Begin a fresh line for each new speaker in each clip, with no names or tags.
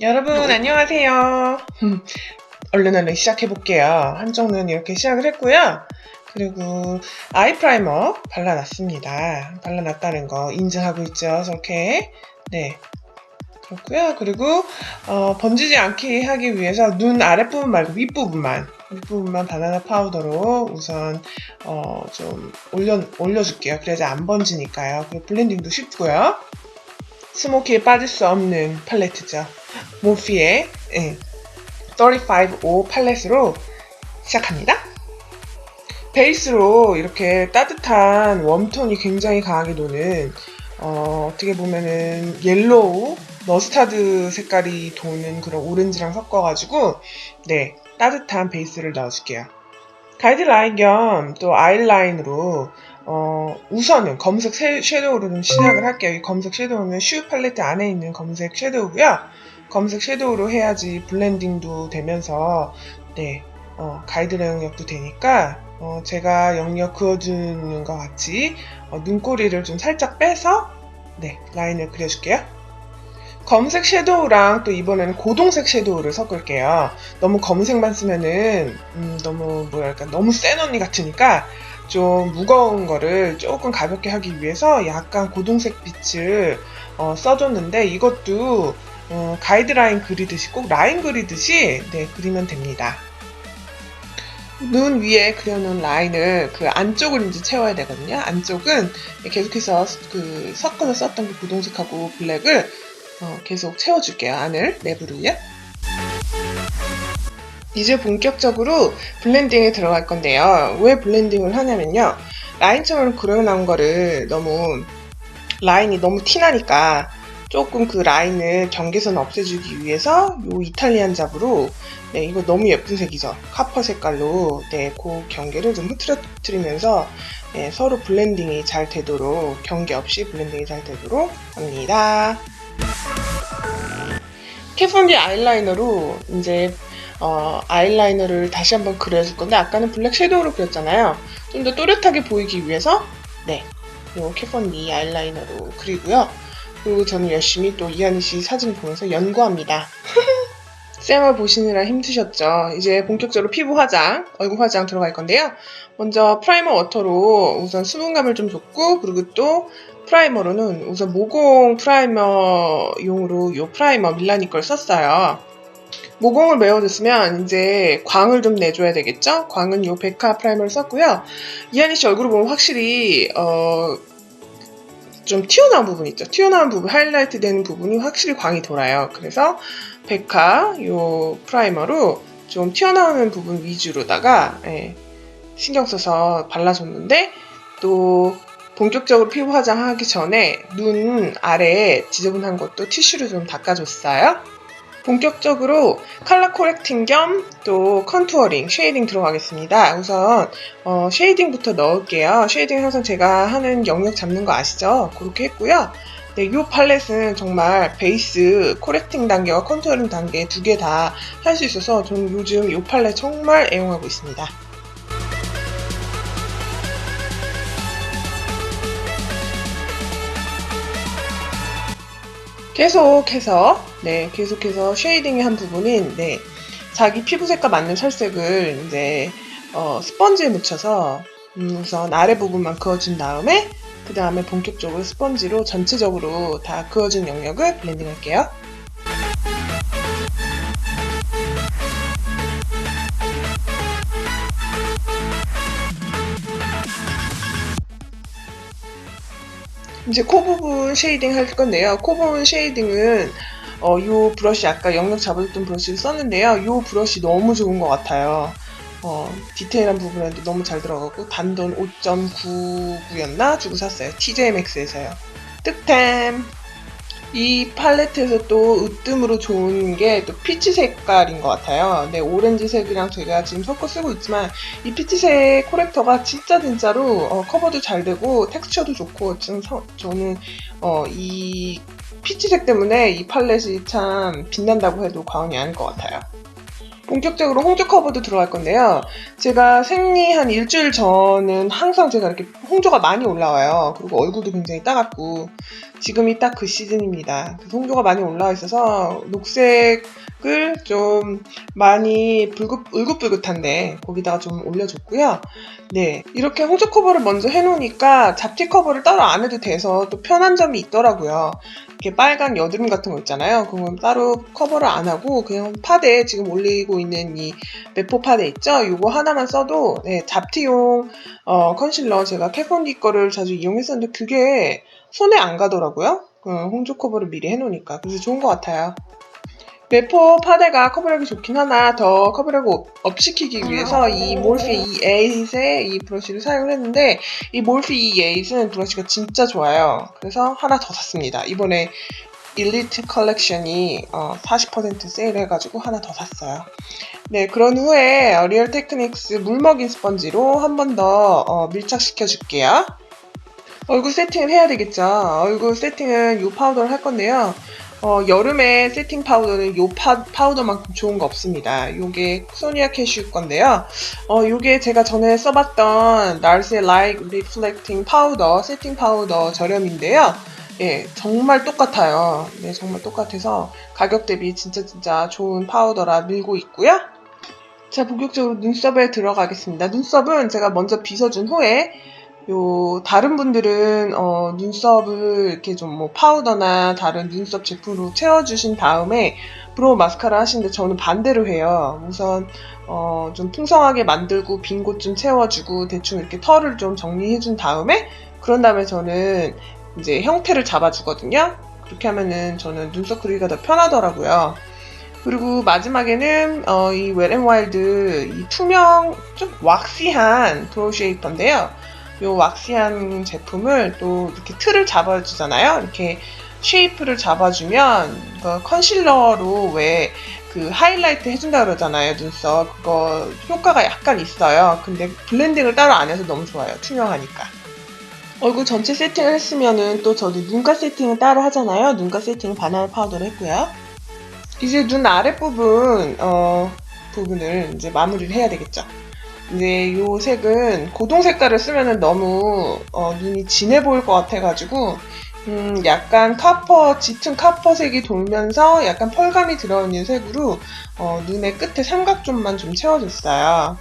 여러분 안녕하세요. 얼른 얼른 시작해 볼게요. 한쪽은 이렇게 시작을 했고요. 그리고 아이 프라이머 발라놨습니다. 발라놨다는 거 인증하고 있죠. 저렇게 네 그렇고요. 그리고 어, 번지지 않게 하기 위해서 눈 아랫부분 말고 윗부분만 윗부분만 바나나 파우더로 우선 어, 좀 올려 올려줄게요. 그래야지 안 번지니까요. 그리고 블렌딩도 쉽고요. 스모키에 빠질 수 없는 팔레트죠. 모피의 예, 35O 팔렛으로 시작합니다. 베이스로 이렇게 따뜻한 웜톤이 굉장히 강하게 도는 어, 떻게 보면은 옐로우, 머스타드 색깔이 도는 그런 오렌지랑 섞어가지고 네 따뜻한 베이스를 넣어줄게요. 가이드라인 겸 또 아이라인으로 어, 우선은 검색 쉐- 섀도우로 좀 시작을 할게요. 이 검색 섀도우는 슈 팔레트 안에 있는 검색 섀도우고요. 검색 섀도우로 해야지 블렌딩도 되면서 네 어, 가이드라인 영역도 되니까 어, 제가 영역 그어주는 것 같이 어, 눈꼬리를 좀 살짝 빼서 네 라인을 그려줄게요. 검색 섀도우랑 또 이번에는 고동색 섀도우를 섞을게요. 너무 검은색만 쓰면은 음, 너무 뭐랄까 너무 센 언니 같으니까 좀 무거운 거를 조금 가볍게 하기 위해서 약간 고동색 빛을 어, 써줬는데 이것도 어, 가이드라인 그리듯이 꼭 라인 그리듯이 네, 그리면 됩니다. 눈 위에 그려놓은 라인을 그 안쪽을 이제 채워야 되거든요. 안쪽은 계속해서 그 섞어서 썼던 그 고동색하고 블랙을 어, 계속 채워줄게요. 안을 내부를요. 이제 본격적으로 블렌딩에 들어갈 건데요. 왜 블렌딩을 하냐면요. 라인처럼 그려놓은 거를 너무 라인이 너무 티나니까 조금 그 라인을 경계선 없애주기 위해서 요 이탈리안 잡으로 네 이거 너무 예쁜 색이죠. 카퍼 색깔로 네그 경계를 좀 흐트러뜨리면서 네, 서로 블렌딩이 잘 되도록 경계 없이 블렌딩이 잘 되도록 합니다. 캐펀디 아이라이너로 이제 어, 아이라이너를 다시 한번 그려줄 건데 아까는 블랙 섀도우로 그렸잖아요. 좀 더 또렷하게 보이기 위해서 네요 캐펀디 아이라이너로 그리고요 그리고 저는 열심히 또 이한희 씨 사진 보면서 연구합니다. 쌤을 보시느라 힘드셨죠? 이제 본격적으로 피부 화장, 얼굴 화장 들어갈 건데요. 먼저 프라이머 워터로 우선 수분감을 좀 줬고, 그리고 또 프라이머로는 우선 모공 프라이머용으로 요 프라이머 밀라니 걸 썼어요. 모공을 메워줬으면 이제 광을 좀 내줘야 되겠죠? 광은 요 베카 프라이머를 썼고요. 이한희 씨 얼굴을 보면 확실히 어, 좀 튀어나온 부분 있죠. 튀어나온 부분, 하이라이트 되는 부분이 확실히 광이 돌아요. 그래서 백화 요 프라이머로 좀 튀어나오는 부분 위주로다가 예, 신경 써서 발라줬는데 또 본격적으로 피부 화장하기 전에 눈 아래에 지저분한 것도 티슈로 좀 닦아줬어요. 본격적으로 컬러 코렉팅 겸 또 컨투어링, 쉐이딩 들어가겠습니다. 우선 어, 쉐이딩부터 넣을게요. 쉐이딩 항상 제가 하는 영역 잡는 거 아시죠? 그렇게 했고요. 네, 이 팔렛은 정말 베이스, 코렉팅 단계와 컨투어링 단계 두 개 다 할 수 있어서 저는 요즘 이 팔렛 정말 애용하고 있습니다. 계속해서 네 계속해서 쉐이딩의 한 부분인 네 자기 피부색과 맞는 살색을 이제 어, 스펀지에 묻혀서 음, 우선 아래 부분만 그어준 다음에 그 다음에 본격적으로 스펀지로 전체적으로 다 그어준 영역을 블렌딩 할게요. 이제 코 부분 쉐이딩 할 건데요. 코 부분 쉐이딩은 어, 요 브러쉬 아까 영역 잡아줬던 브러쉬를 썼는데요. 요 브러쉬 너무 좋은 것 같아요. 어, 디테일한 부분에도 너무 잘 들어가고 단돈 5.99였나 주고 샀어요. TJMX에서요. 득템. 이 팔레트에서 또 으뜸으로 좋은 게 또 피치 색깔인 것 같아요. 네, 오렌지색이랑 제가 지금 섞어 쓰고 있지만 이 피치색 코렉터가 진짜 진짜로 어, 커버도 잘 되고 텍스처도 좋고 지금 서- 저는 어, 이 피치색 때문에 이 팔렛이 참 빛난다고 해도 과언이 아닐 것 같아요. 본격적으로 홍조 커버도 들어갈 건데요. 제가 생리 한 일주일 전은 항상 제가 이렇게 홍조가 많이 올라와요. 그리고 얼굴도 굉장히 따갑고 지금이 딱 그 시즌입니다. 홍조가 많이 올라와 있어서 녹색을 좀 많이 불긋, 울긋불긋한데 거기다가 좀 올려줬고요. 네, 이렇게 홍조 커버를 먼저 해놓으니까 잡티 커버를 따로 안 해도 돼서 또 편한 점이 있더라고요. 이렇게 빨간 여드름 같은 거 있잖아요. 그건 따로 커버를 안 하고 그냥 파데 지금 올리고 있는 이 메포 파데 있죠? 이거 하나만 써도 네, 잡티용 어, 컨실러 제가 캐폰디 거를 자주 이용했었는데 그게 손에 안 가더라고요. 그 홍조 커버를 미리 해놓으니까 그래서 좋은 것 같아요. 메포 파데가 커버력이 좋긴 하나 더 커버력을 업- 업시키기 위해서 이 몰피 이 에잇의 이 브러쉬를 사용을 했는데 이 몰피 이 에잇은 브러쉬가 진짜 좋아요. 그래서 하나 더 샀습니다. 이번에 일리트 컬렉션이 어, 40% 세일해가지고 하나 더 샀어요. 네, 그런 후에 어, 리얼 테크닉스 물먹인 스펀지로 한 번더 어, 밀착시켜 줄게요. 얼굴 세팅을 해야 되겠죠. 얼굴 세팅은 이 파우더를 할 건데요. 어, 여름에 세팅 파우더는 요 파, 파우더만큼 좋은 거 없습니다. 요게 소니아 캐슈 건데요. 어, 요게 제가 전에 써봤던 날스의 라이트 리플렉팅 파우더, 세팅 파우더 저렴인데요. 예, 정말 똑같아요. 네, 정말 똑같아서 가격 대비 진짜 진짜 좋은 파우더라 밀고 있고요. 자, 본격적으로 눈썹에 들어가겠습니다. 눈썹은 제가 먼저 빗어준 후에 요 다른 분들은 어, 눈썹을 이렇게 좀 뭐 파우더나 다른 눈썹 제품으로 채워주신 다음에 브로우 마스카라 하시는데 저는 반대로 해요. 우선 어, 좀 풍성하게 만들고 빈 곳 좀 채워주고 대충 이렇게 털을 좀 정리해준 다음에 그런 다음에 저는 이제 형태를 잡아주거든요. 그렇게 하면은 저는 눈썹 그리기가 더 편하더라고요. 그리고 마지막에는 어, 이 웨앤와일드 이 투명 좀 왁시한 브로우 쉐이퍼인데요. 요 왁시한 제품을 또 이렇게 틀을 잡아주잖아요. 이렇게 쉐이프를 잡아주면 그 컨실러로 왜 그 하이라이트 해준다 그러잖아요. 눈썹 그거 효과가 약간 있어요. 근데 블렌딩을 따로 안 해서 너무 좋아요. 투명하니까. 얼굴 전체 세팅을 했으면은 또 저도 눈가 세팅을 따로 하잖아요. 눈가 세팅은 바나나 파우더로 했고요. 이제 눈 아랫부분 어, 부분을 이제 마무리를 해야 되겠죠. 이제 요 색은 고동 색깔을 쓰면은 너무 어, 눈이 진해 보일 것 같아가지고 음, 약간 카퍼 짙은 카퍼색이 돌면서 약간 펄감이 들어있는 색으로 어, 눈의 끝에 삼각존만 좀 채워줬어요.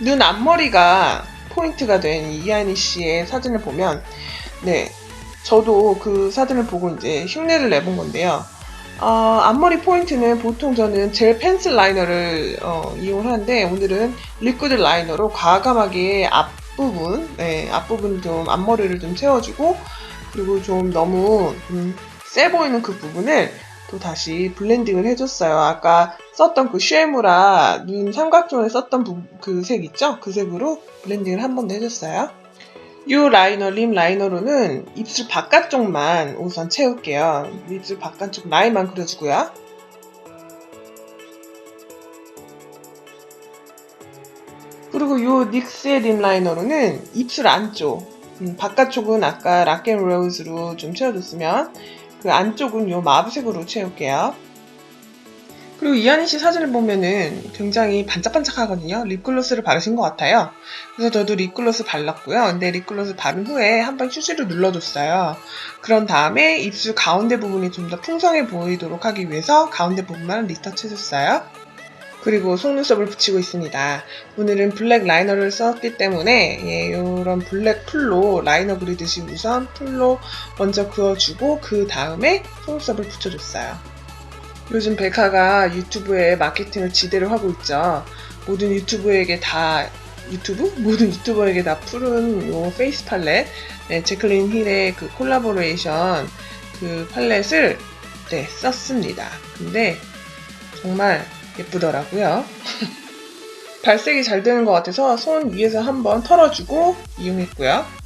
눈 앞머리가 포인트가 된 이하니 씨의 사진을 보면 네 저도 그 사진을 보고 이제 흉내를 내본 건데요. 어, 앞머리 포인트는 보통 저는 젤 펜슬 라이너를 어, 이용하는데 오늘은 리퀴드 라이너로 과감하게 앞부분, 네, 앞부분 좀 앞머리를 좀 채워주고 그리고 좀 너무 음, 세 보이는 그 부분을 또 다시 블렌딩을 해줬어요. 아까 썼던 그 쉐무라 눈 삼각존에 썼던 부- 그색 있죠? 그 색으로 블렌딩을 한 번 더 해줬어요. 이 라이너, 립 라이너로는 입술 바깥쪽만 우선 채울게요. 입술 바깥쪽 라인만 그려주고요. 그리고 이 닉스의 립 라이너로는 입술 안쪽, 음, 바깥쪽은 아까 락앤로즈로 좀 채워줬으면 그 안쪽은 이 마브색으로 채울게요. 그리고 이한희 씨 사진을 보면은 굉장히 반짝반짝하거든요. 립글로스를 바르신 것 같아요. 그래서 저도 립글로스 발랐고요. 근데 립글로스 바른 후에 한번 휴지로 눌러줬어요. 그런 다음에 입술 가운데 부분이 좀 더 풍성해 보이도록 하기 위해서 가운데 부분만 리터치 해줬어요. 그리고 속눈썹을 붙이고 있습니다. 오늘은 블랙 라이너를 썼기 때문에 예, 이런 블랙 풀로 라이너 그리듯이 우선 풀로 먼저 그어주고 그 다음에 속눈썹을 붙여줬어요. 요즘 백화가 유튜브에 마케팅을 지대로 하고 있죠. 모든 유튜브에게 다 유튜브? 모든 유튜버에게 다 푸른 요 페이스 팔렛, 네, 제클린 힐의 그 콜라보레이션 그 팔렛을 네, 썼습니다. 근데 정말 예쁘더라고요. 발색이 잘 되는 것 같아서 손 위에서 한번 털어주고 이용했고요.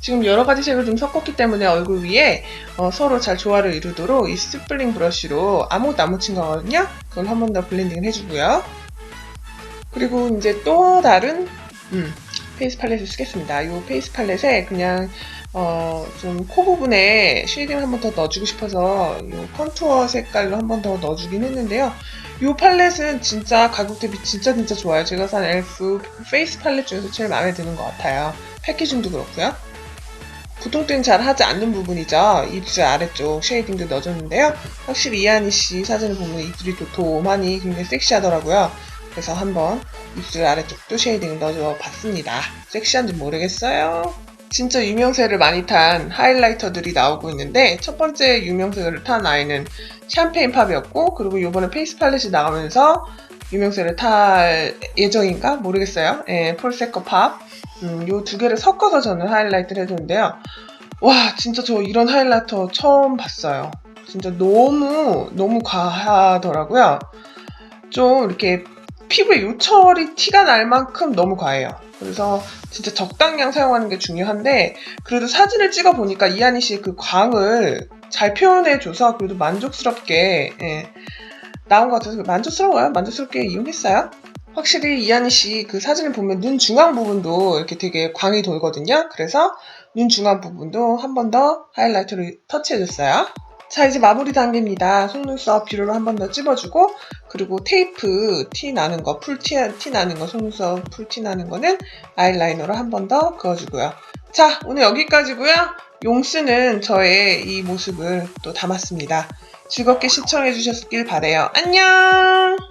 지금 여러 가지 색을 좀 섞었기 때문에 얼굴 위에 어, 서로 잘 조화를 이루도록 이 스플링 브러쉬로 아무것도 안 묻힌 거거든요. 그걸 한 번 더 블렌딩을 해주고요. 그리고 이제 또 다른 음, 페이스 팔렛을 쓰겠습니다. 이 페이스 팔렛에 그냥 어, 좀 코 부분에 쉐이딩을 한 번 더 넣어주고 싶어서 이 컨투어 색깔로 한 번 더 넣어주긴 했는데요. 이 팔렛은 진짜 가격 대비 진짜 진짜 좋아요. 제가 산 엘프 페이스 팔렛 중에서 제일 마음에 드는 것 같아요. 패키징도 그렇고요. 보통 때는 잘 하지 않는 부분이죠. 입술 아래쪽 쉐이딩도 넣어줬는데요. 확실히 이한희 씨 사진을 보면 입술이 도톰하니 굉장히 섹시하더라고요. 그래서 한번 입술 아래쪽도 쉐이딩을 넣어줘 봤습니다. 섹시한지 모르겠어요. 진짜 유명세를 많이 탄 하이라이터들이 나오고 있는데 첫 번째 유명세를 탄 아이는 샴페인 팝이었고 그리고 이번에 페이스 팔렛이 나가면서 유명세를 탈 예정인가 모르겠어요. 예, 폴세커 팝. 음, 요두 개를 섞어서 저는 하이라이트를 해줬는데요. 와, 진짜 저 이런 하이라이터 처음 봤어요. 진짜 너무, 너무 과하더라고요. 좀 이렇게 피부에 요철이 티가 날 만큼 너무 과해요. 그래서 진짜 적당량 사용하는 게 중요한데, 그래도 사진을 찍어 보니까 이한희 씨의 그 광을 잘 표현해줘서 그래도 만족스럽게, 예, 나온 것 같아서 만족스러워요. 만족스럽게 이용했어요. 확실히 이한희 씨그 사진을 보면 눈 중앙 부분도 이렇게 되게 광이 돌거든요. 그래서 눈 중앙 부분도 한 번 더 하이라이터를 터치해줬어요. 자, 이제 마무리 단계입니다. 속눈썹 뷰러로 한 번 더 찝어주고, 그리고 테이프 티 나는 거, 풀 티, 티 나는 거, 속눈썹 풀티 나는 거는 아이라이너로 한 번 더 그어주고요. 자, 오늘 여기까지고요. 용쓰는 저의 이 모습을 또 담았습니다. 즐겁게 시청해 주셨길 바래요. 안녕!